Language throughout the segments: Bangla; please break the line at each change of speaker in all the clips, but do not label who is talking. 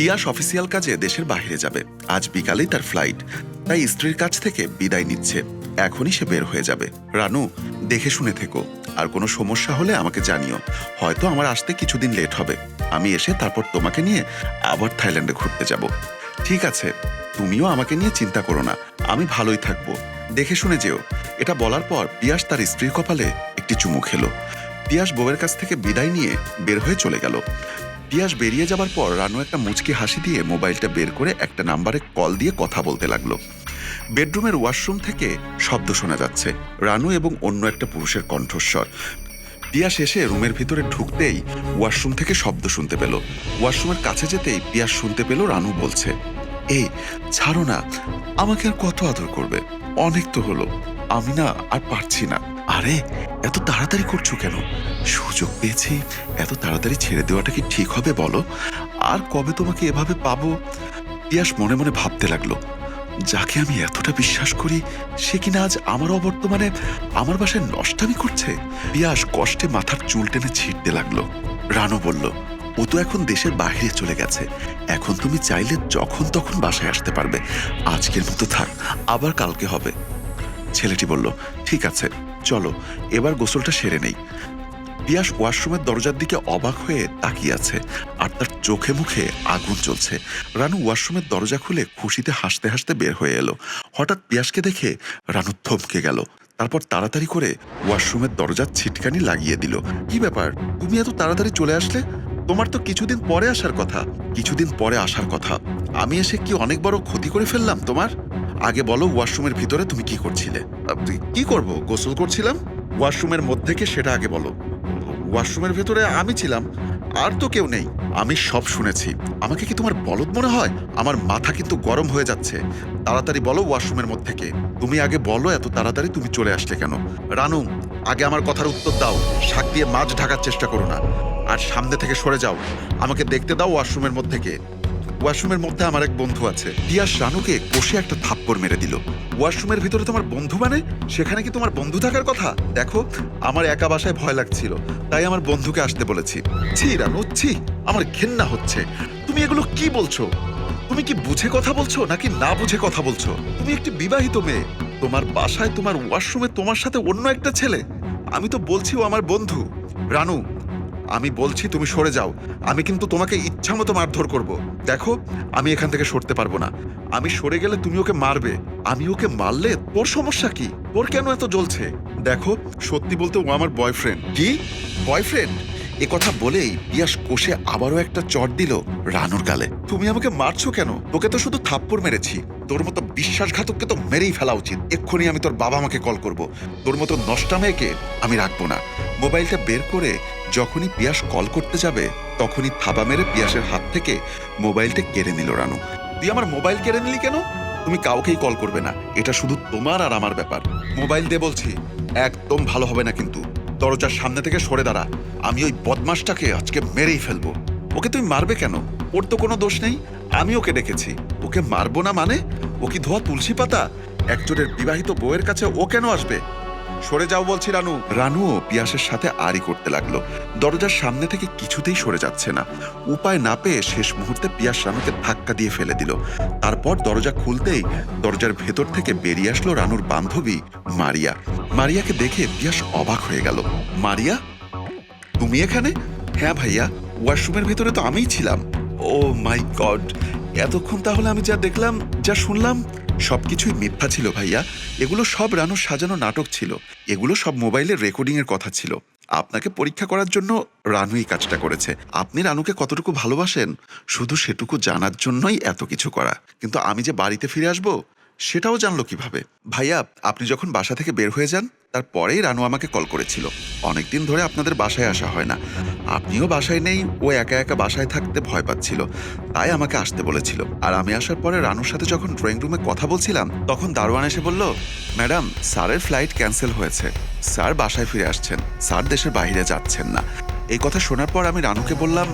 পিয়াস অফিসিয়াল কাজে দেশের বাইরে যাবে। আজ বিকালেই তার ফ্লাইট তাই স্ত্রীর কাছ থেকে বিদায় নিচ্ছে। এখনই সে বের হয়ে যাবে। রানু, দেখে শুনে থেকো। আর কোনো সমস্যা হলে আমাকে জানিও। হয়তো আমার আসতে কিছুদিন লেট হবে। আমি এসে তারপর তোমাকে নিয়ে আবার থাইল্যান্ডে ঘুরতে যাব। ঠিক আছে, তুমিও আমাকে নিয়ে চিন্তা করো না। আমি ভালোই থাকব। দেখে শুনে যেও। এটা বলার পর পিয়াস তার স্ত্রীর কপালে একটি চুমু খেলো। পিয়াস বউয়ের কাছ থেকে বিদায় নিয়ে বের হয়ে চলে গেল। পিয়াস বেরিয়ে যাবার পর রানু একটা মুচকি হাসি দিয়ে মোবাইলটা বের করে একটা নাম্বারে কল দিয়ে কথা বলতে লাগল। বেডরুমের ওয়াশরুম থেকে শব্দ শোনা যাচ্ছে। রানু এবং অন্য একটা পুরুষের কণ্ঠস্বর। পিয়াস এসে রুমের ভিতরে ঢুকতেই ওয়াশরুম থেকে শব্দ শুনতে পেল। ওয়াশরুমের কাছে যেতেই পিয়াস শুনতে পেল রানু বলছে এই ছাড়ো না, আমাকে আর কত আদর করবে? অনেক তো হলো। আমি না আর পারছি না। আরে এত তাড়াতাড়ি করছ কেন? সুযোগ পেয়েছি। এত তাড়াতাড়ি ছেড়ে দেওয়াটা কি ঠিক হবে বলো? আর কবে তোমাকে এভাবে পাবো? পিয়াস মনে মনে ভাবতে লাগল। যাকে আমি এতটা বিশ্বাস করি, সে কিনা আজ আমার অবর্তমানে আমার বাসায় নষ্টামি করছে? পিয়াস কষ্টে মাথার চুল টেনে ছিঁড়তে লাগল। রানু বলল, ও তো এখন দেশের বাইরে চলে গেছে। এখন তুমি চাইলে যখন তখন বাসায় আসতে পারবে। আজকের মতো থাক, আবার কালকে হবে। ছেলেটি বলল, ঠিক আছে। চলো, এবার গোসলটা সেরে নেই। পিয়াস ওয়াশরুমের দরজার দিকে অবাক হয়ে তাকিয়ে আছে আর তার চোখে মুখে আগুন চলছে রানু ওয়াশরুমের দরজা খুলে খুশিতে হাসতে হাসতে বের হয়ে এলো। হঠাৎ পিয়াসকে দেখে রানু থমকে গেল। তারপর তাড়াতাড়ি করে ওয়াশরুমের দরজার ছিটকানি লাগিয়ে দিল। কি ব্যাপার? তুমি এত তাড়াতাড়ি চলে আসলে? তোমার তো কিছুদিন পরে আসার কথা। কিছুদিন পরে আসার কথা। আমি এসে কি অনেক বড় ক্ষতি করে ফেললাম তোমার? আগে বলো ওয়াশরুমের ভিতরে তুমি কি করছিলে? কি করব? গোসল করছিলাম? ওয়াশরুমের মধ্যে কি সেটা আগে বলো। ওয়াশরুমের ভেতরে আমি ছিলাম, আর তো কেউ নেই। আমি সব শুনেছি। আমাকে কি তোমার বলদ মনে হয়? আমার মাথা কিন্তু গরম হয়ে যাচ্ছে। তাড়াতাড়ি বলো ওয়াশরুমের মধ্যে কে। তুমি আগে বলো, এত তাড়াতাড়ি তুমি চলে আসলে কেন? রানু, আগে আমার কথার উত্তর দাও। শাক দিয়ে মাছ ঢাকার চেষ্টা করো না। আর সামনে থেকে সরে যাও। আমাকে দেখতে দাও ওয়াশরুমের মধ্যে কে। ওয়াশরুমের মধ্যে আমার এক বন্ধু আছে। পিয়াস রানুকে কষে একটা থাপ্পড় মেরে দিল। ওয়াশরুমের ভিতরে তোমার বন্ধু মানে? সেখানে কি তোমার বন্ধু থাকার কথা? দেখো, আমার একা বাসায় ভয় লাগছিল। তাই আমার বন্ধুকে আসতে বলেছি। ছি, রানু, ছি, আমার ঘেন্না হচ্ছে। তুমি এগুলো কি বলছো? তুমি কি বুঝে কথা বলছো, নাকি না বুঝে কথা বলছো? তুমি একটি বিবাহিত মেয়ে। তোমার বাসায়, তোমার ওয়াশরুমে তোমার সাথে অন্য একটা ছেলে। আমি তো বলছি ও আমার বন্ধু। রানু আমি বলছি তুমি সরে যাও। আমি কিন্তু তোমাকে ইচ্ছা মতো মারধর করব। দেখো, আমি এখান থেকে সরতে পারব না। আমি সরে গেলে তুমি ওকে মারবে। আমি ওকে মারলে তোর সমস্যা কি? তোর কেন এত জ্বলছে? দেখো, সত্যি বলতে ও আমার বয়ফ্রেন্ড কি? বয়ফ্রেন্ড এ কথা বলেই পিয়াস কোষে আবারও একটা চট দিল রানুর গালে। তুমি আমাকে মারছো কেন? তোকে তো শুধু থাপ্পড় মেরেছি। তোর মতো বিশ্বাসঘাতককে তো মেরেই ফেলা উচিত। এক্ষুনি আমি তোর বাবা আমাকে কল করব। তোর মতো নষ্টা মেয়েকে আমি রাখব না। মোবাইলটা বের করে যখনই পিয়াস কল করতে যাবে, তখনই থাবা মেরে পিয়াসের হাত থেকে মোবাইলটা কেড়ে নিল রানু। তুই আমার মোবাইল কেড়ে নিলি কেন? তুমি কাউকেই কল করবে না। এটা শুধু তোমার আর আমার ব্যাপার। মোবাইল দে বলছি, একদম ভালো হবে না কিন্তু। দরজার সামনে থেকে সরে দাঁড়া। আমি ওই বদমাসটাকে আজকে মেরেই ফেলব। ওকে তুমি মারবে কেন? ওর তো কোনো দোষ নেই। আমি ওকে ডেকেছি। ওকে মারবো না মানে? ও কি ধোয়া তুলসী পাতা? একজনের বিবাহিত বউয়ের কাছে ও কেন আসবে? সরে যাও বলছি রানু। রানুও পিয়াসের সাথে আড়ি করতে লাগল। দরজার সামনে থেকে কিছুতেই সরে যাচ্ছে না। উপায় না পেয়ে শেষ মুহূর্তে পিয়াস রানুকে ধাক্কা দিয়ে ফেলে দিল। তারপর দরজা খুলতেই দরজার ভেতর থেকে বেরিয়ে আসলো রানুর বান্ধবী মারিয়া। মারিয়াকে দেখে পিয়াস অবাক হয়ে গেল। মারিয়া, তুমি এখানে? হ্যাঁ ভাইয়া, ওয়াশরুমের ভেতরে তো আমিই ছিলাম। ও মাই গড, এতক্ষণ তাহলে আমি যা দেখলাম, যা শুনলাম সবকিছুই মিথ্যা ছিল ভাইয়া। এগুলো সব রানুর সাজানো নাটক ছিল। এগুলো সব মোবাইলের রেকর্ডিং এর কথা ছিল। আপনাকে পরীক্ষা করার জন্য রানুই কাজটা করেছে। আপনি রানুকে কতটুকু ভালোবাসেন, শুধু সেটুকু জানার জন্যই এত কিছু করা। কিন্তু আমি যে বাড়িতে ফিরে আসব, সেটাও জানলো কীভাবে? ভাইয়া, আপনি যখন বাসা থেকে বের হয়ে যান তারপরেই রানু আমাকে কল করেছিল। অনেকদিন ধরে আপনাদের বাসায় আসা হয় না। আপনিও বাসায় নেই, ও একা একা বাসায় থাকতে ভয় পাচ্ছিল। তাই আমাকে আসতে বলেছিল। আর আমি আসার পরে রানুর সাথে যখন ড্রয়িং রুমে কথা বলছিলাম, তখন দারোয়ান এসে বলল, ম্যাডাম, স্যারের ফ্লাইট ক্যান্সেল হয়েছে। স্যার বাসায় ফিরে আসছেন। স্যার দেশের বাইরে যাচ্ছেন না। এই কথা শোনার পর আমি রানুকে বললাম,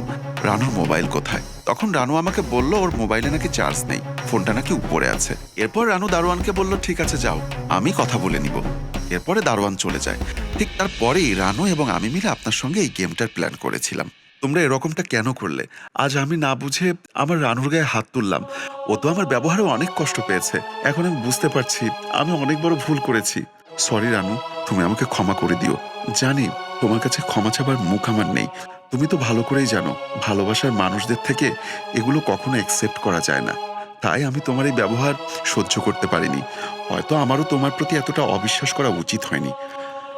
রানুর মোবাইল কোথায়? তখন রানু আমাকে বলল, ওর মোবাইলে নাকি চার্জ নেই। ফোনটা নাকি উপরে আছে। এরপর রানু দারোয়ানকে বলল, ঠিক আছে, যাও। আমি কথা বলে নিব। এরপরে দারোয়ান চলে যায়। ঠিক তারপরেই রানু এবং আমি মিলে আপনার সঙ্গে এই গেমটার প্ল্যান করেছিলাম। তোমরা এরকমটা কেন করলে? আজ আমি না বুঝে আমার রানুর গায়ে হাত তুললাম। ও তো আমার ব্যবহারে অনেক কষ্ট পেয়েছে। এখন আমি বুঝতে পারছি, আমি অনেক বড় ভুল করেছি। সরি রানু, তুমি আমাকে ক্ষমা করে দিও। জানি, তোমার কাছে ক্ষমা চাবার মুখ আমার নেই। তুমি তো ভালো করেই জানো, ভালোবাসার মানুষদের থেকে এগুলো কখনো অ্যাকসেপ্ট করা যায় না। তাই আমি তোমার এই ব্যবহার সহ্য করতে পারিনি। হয়তো আমারও তোমার প্রতি এতটা অবিশ্বাস করা উচিত হয়নি।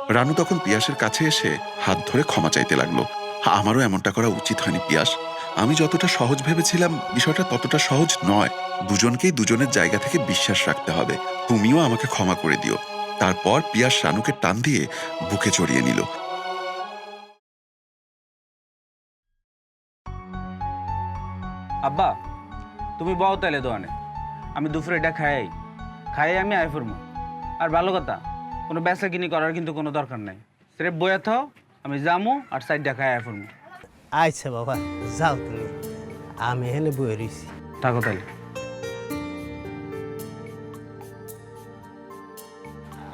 রানু তখন পিয়াসের কাছে এসে হাত ধরে ক্ষমা চাইতে লাগল। আমারও এমনটা করা উচিত হয়নি, পিয়াস। আমি যতটা সহজ ভেবেছিলাম, বিষয়টা ততটা সহজ নয়। দুজনকেই দুজনের জায়গা থেকে বিশ্বাস রাখতে হবে। তুমিও আমাকে ক্ষমা করে দিও। তারপর পিয়াস রানুকে টান দিয়ে বুকে জড়িয়ে নিল।
আব্বা, তুমি বও তাহলে দোয়ানে। আমি দুপুরে এটা খাই খাই আমি আয় ফরমু। আর ভালো কথা কোনো বেচা কিনি করার কিন্তু কোনো দরকার নাই। সেরে বয়ে থাও আমি যামু আর সাইডটা খাই আয় ফরমু।
আচ্ছা বাবা যাও তুমি। আমি এখানে বয়ে রয়েছি
থাকো তাইলে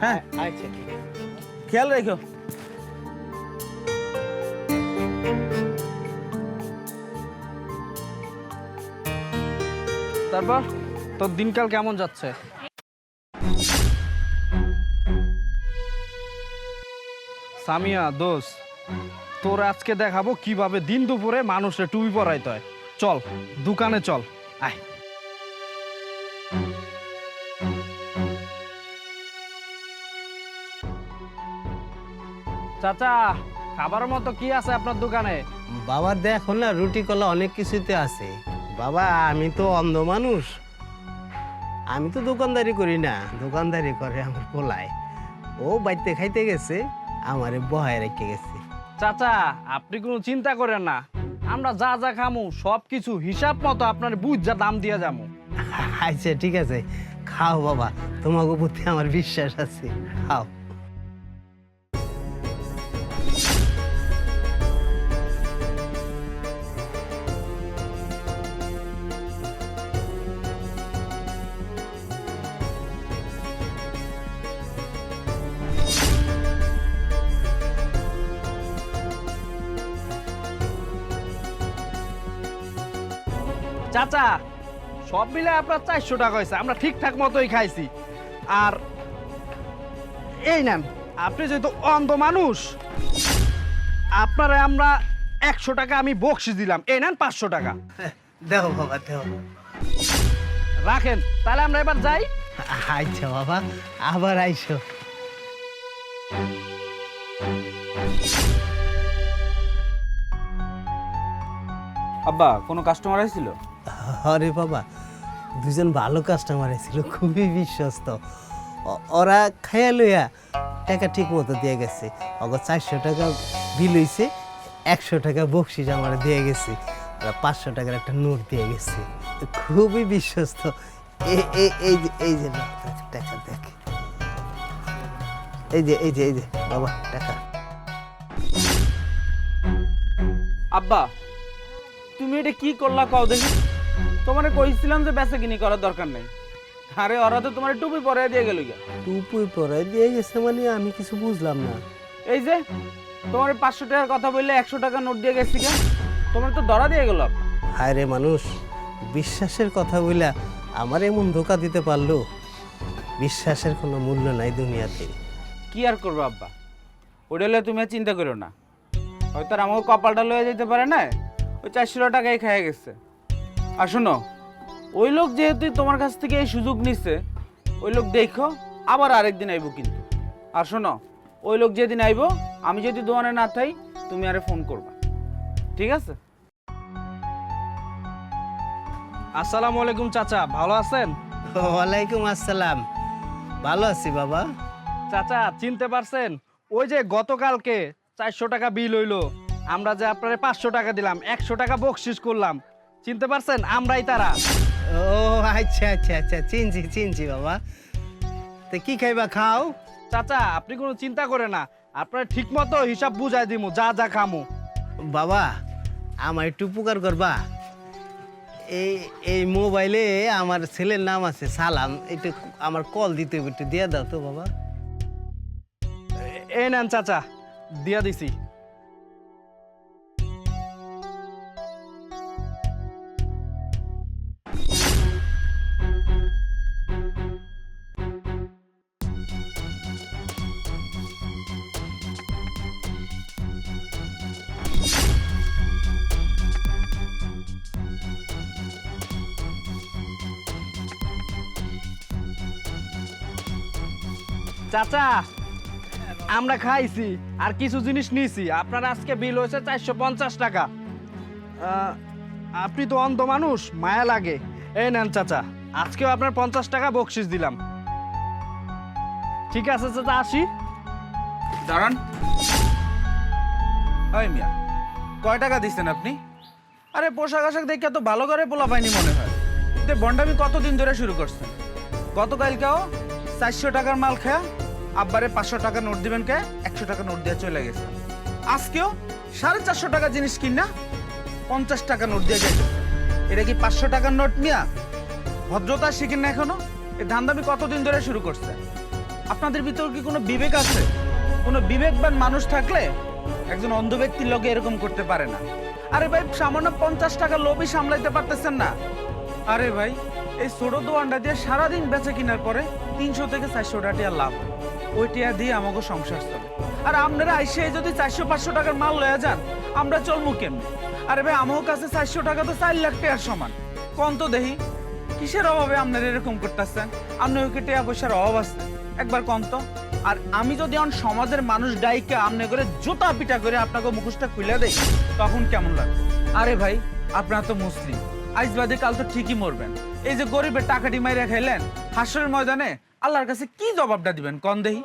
হ্যাঁ
আচ্ছা ঠিক আছে।
খেয়াল রেখো।
তারপর তোর দিনকাল কেমন যাচ্ছে? সামিয়া দোষ তোর আজকে দেখাবো কীভাবে দিন দুপুরে মানুষের টুপি পরাইতে হয়। চল, দোকানে চল, আয়। চাচা খাবার মতো কি আছে আপনার দোকানে?
বাবার দেখো না, রুটি কলা অনেক কিছুতে আছে। বাবা, আমি তো অন্ধ মানুষ। আমি তো দোকানদারি করি না, দোকানদারি করে আমার পোলায়। ও বাড়িতে খাইতে গেছে। আমারে বহায় রেখে গেছে।
চাচা আপনি কোনো চিন্তা করেন না। আমরা যা যা খামু সব কিছু হিসাব মতো আপনার বুঝ যা দাম দিয়ে যাব
আচ্ছা ঠিক আছে। খাও বাবা তোমাকে প্রতি আমার বিশ্বাস আছে। খাও।
চাচা সব মিলে আপনার চারশো টাকা হয়েছে আমরা ঠিকঠাক মতোই খাইছি। আর এই নেন আপনি যেহেতু অন্ধ মানুষ আপনারা আমরা একশো টাকা আমি বকশিস দিলাম। এই নেন পাঁচশো টাকা।
দেখো বাবা দেখো
রাখেন তাহলে আমরা এবার যাই।
আচ্ছা বাবা আবার আইসো।
আব্বা কোনো কাস্টমার আসছিল
আরে বাবা, দুজন ভালো কাস্টমার ছিল খুবই বিশ্বস্ত। ওরা খাইয়া লইয়া টাকা ঠিক মতো দিয়ে গেছে। অগর চারশো টাকা বিল হইছে, একশো টাকা বকশিস আমার দিয়ে গেছে ওরা পাঁচশো টাকার একটা নোট দিয়ে গেছে। খুবই বিশ্বস্ত। এই যে এই যে, টাকা দেখ। এই যে এই যে এই যে, বাবা, টাকা।
আব্বা, তুমি এটা কি করলা কও দেখি। তোমারে কইছিলাম যে বেচা কিনি করার দরকার নেই। আরে ওরা তো তোমার টুপি পরে দিয়ে গেল গিয়া।
টুপুই পরে দিয়ে গেছে মানে আমি কিছু বুঝলাম না।
এই যে তোমার পাঁচশো টাকার কথা বললে একশো টাকা নোট দিয়ে গেছি কেন তোমার তো ধরা দিয়ে গেল।
হায় রে মানুষ বিশ্বাসের কথা বইলা আমার এমন ধোকা দিতে পারল? বিশ্বাসের কোনো মূল্য নাই দুনিয়াতে।
কি আর করব আব্বা? ওটা হলে তুমি আর চিন্তা করো না। হয়তো আর আমাকে কপালটা লয়ে যেতে পারে না? ওই চারশো টাকাই খেয়ে গেছে। আর শোনো ওই লোক যেহেতু তোমার কাছ থেকে এই সুযোগ নিচ্ছে ওই লোক দেখো আবার আরেকদিন আইবো কিন্তু। আর শোনো ওই লোক যেদিন আইবো আমি যদি দোকানে না থাই তুমি আরে ফোন করবা। ঠিক আছে?
আসসালামু আলাইকুম চাচা ভালো আছেন?
ওয়ালাইকুম আসসালাম। ভালো আছি বাবা।
চাচা চিনতে পারছেন? ওই যে গতকালকে চারশো টাকা বিল হইল আমরা যে আপনার পাঁচশো টাকা দিলাম একশো টাকা বকশিস করলাম চিনতে পারছেন? আমরাই তারা।
ও আচ্ছা আচ্ছা আচ্ছা চিনছি চিনছি বাবা। তো কি খাইবা খাও?
চাচা আপনি কোনো চিন্তা করে না। আপনার ঠিক মতো হিসাব বুঝাই দিমু যা যা খামু।
বাবা আমার একটু উপকার করবা। এই এই মোবাইলে আমার ছেলের নাম আছে সালাম। একটু আমার কল দিতে হবে, একটু দিয়ে দাও তো বাবা।
এ- এই নেন চাচা দিয়া দিছি। চাচা, আমরা খাইছি আর কিছু জিনিস নিয়েছি আপনার আজকে বিল হয়েছে চারশো পঞ্চাশ টাকা। আপনি তো অন্ধ মানুষ, মায়া লাগে। এই নেন চাচা, আজকেও আপনার পঞ্চাশ টাকা বকশিস দিলাম। ঠিক আছে চাচা, আসি।
দাঁড়ান। হয় মিয়া, কয় টাকা দিচ্ছেন আপনি? আরে, পোশাক আশাক দেখে তো ভালো করে পোলা পাইনি মনে হয়। বন্ডামি কতদিন ধরে শুরু করছেন? গতকালকেও চারশো টাকার মাল খেয়া আব্বারে পাঁচশো টাকা নোট দিবেন কে? একশো টাকা নোট দিয়ে চলে গেছে। আজকেও সাড়ে চারশো টাকা জিনিস কিনা পঞ্চাশ টাকা নোট দিয়ে যাইতে এটা কি পাঁচশো টাকার নোট মিয়া? ভদ্রতা শিখেন না এখনও? এই ধান্দামি কতদিন ধরে শুরু করছে? আপনাদের ভিতর কি কোনো বিবেক আছে? কোনো বিবেকবান মানুষ থাকলে একজন অন্ধ ব্যক্তির লোকে এরকম করতে পারে না। আরে ভাই, সামান্য পঞ্চাশ টাকা লোভই সামলাইতে পারতেছেন না। আরে ভাই, এই ছোট দোয়ানটা দিয়ে সারাদিন বেচে কেনার পরে তিনশো থেকে চারশো টাকা লাভ হয়। ওই টিয়া দিয়ে আমাকে সংসার চলে। আর আপনারা আইসে যদি চারশো, পাঁচশো টাকার মাল লয়ে যান, আমরা চলমু কেমনি? আরে ভাই, আমার কাছে চারশো টাকা তো চার লাখ টাকার সমান। কোন তো দেখি কিসের অভাবে আপনারা এরকম করতেছেন? আপনি ওকে টাকা পয়সার অভাব আছে। একবার কন তো? আর আমি যদি অন সমাজের মানুষ ডাইকে আমনে করে জুতা পিটা করে আপনাকে মুখোশটা খুলে দেই, তখন কেমন লাগে? আরে ভাই, আপনারা তো মুসলিম। আইজ বাদে কাল তো ঠিকই মরবেন। এই যে গরিবের টাকাটি মাইরা খাইলেন, হাসরের ময়দানে আল্লাহর কাছে কি জবাবটা দিবেন? কন দেহি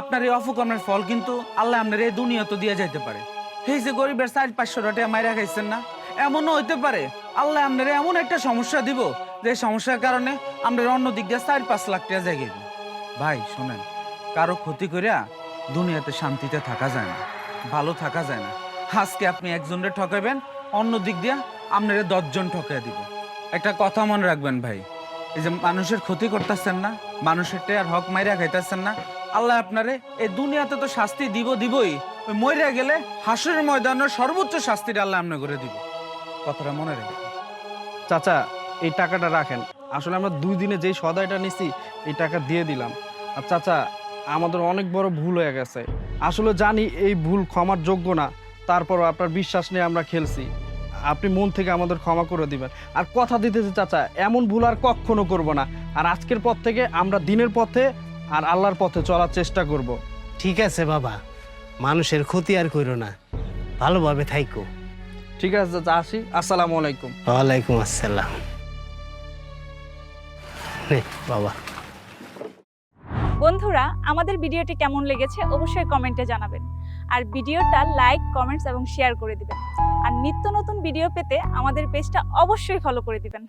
আপনার এই অফকর্মের ফল কিন্তু আল্লাহ আপনার এই দুনিয়া তো দিয়ে যাইতে পারে। এই যে গরিবের চার পাঁচশো টাকা মাইরা খাইছেন না? এমনও হইতে পারে। আল্লাহ আপনার এমন একটা সমস্যা দিব যে সমস্যার কারণে আপনার অন্য দিক দিয়ে চার পাঁচ লাখ টাকা জায়গায় ভাই, শোনেন, কারও ক্ষতি করিয়া দুনিয়াতে শান্তিতে থাকা যায় না, ভালো থাকা যায় না। আজকে আপনি একজনের ঠকাবেন অন্য দিক দিয়া আপনারে দশজন ঠকাই দিব। একটা কথা মনে রাখবেন ভাই এই যে মানুষের ক্ষতি করতেছেন না, মানুষের আর হক মাইরা খাইতেছেন না, আল্লাহ আপনারে এই দুনিয়াতে তো শাস্তি দিব দিবই। মইরা গেলে হাসুর ময়দানের সর্বোচ্চ শাস্তিটা আল্লাহ আপনি করে দিব। কথাটা মনে রাখবেন
চাচা, এই টাকাটা রাখেন। আসলে আমরা দুই দিনে যেই সদাইটা নিছি, এই টাকা দিয়ে দিলাম। আর চাচা, আমাদের অনেক বড় ভুল হয়ে গেছে। আসলে জানি এই ভুল ক্ষমার যোগ্য না, তারপরও আপনার বিশ্বাস নিয়ে আমরা খেলছি। আপনি মন থেকে আমাদের ক্ষমা করে দিবেন। আর কথা দিতেছি চাচা এমন ভুল আর কখনো করব না। আর আজকের পর থেকে আমরা দিনের পথে আর আল্লাহর পথে চলার চেষ্টা করব।
ঠিক আছে বাবা মানুষের ক্ষতি আর করো না। ভালোভাবে থাইকো।
ঠিক আছে চাচা আসি। আসসালামু আলাইকুম।
ওয়ালাইকুম আসসালাম। নে, বাবা।
বন্ধুরা আমাদের ভিডিওটি কেমন লেগেছে অবশ্যই কমেন্টে জানাবেন। আর ভিডিওটা লাইক কমেন্টস এবং শেয়ার করে দিবেন। আর নিত্য নতুন ভিডিও পেতে আমাদের পেজটা অবশ্যই ফলো করে দিবেন।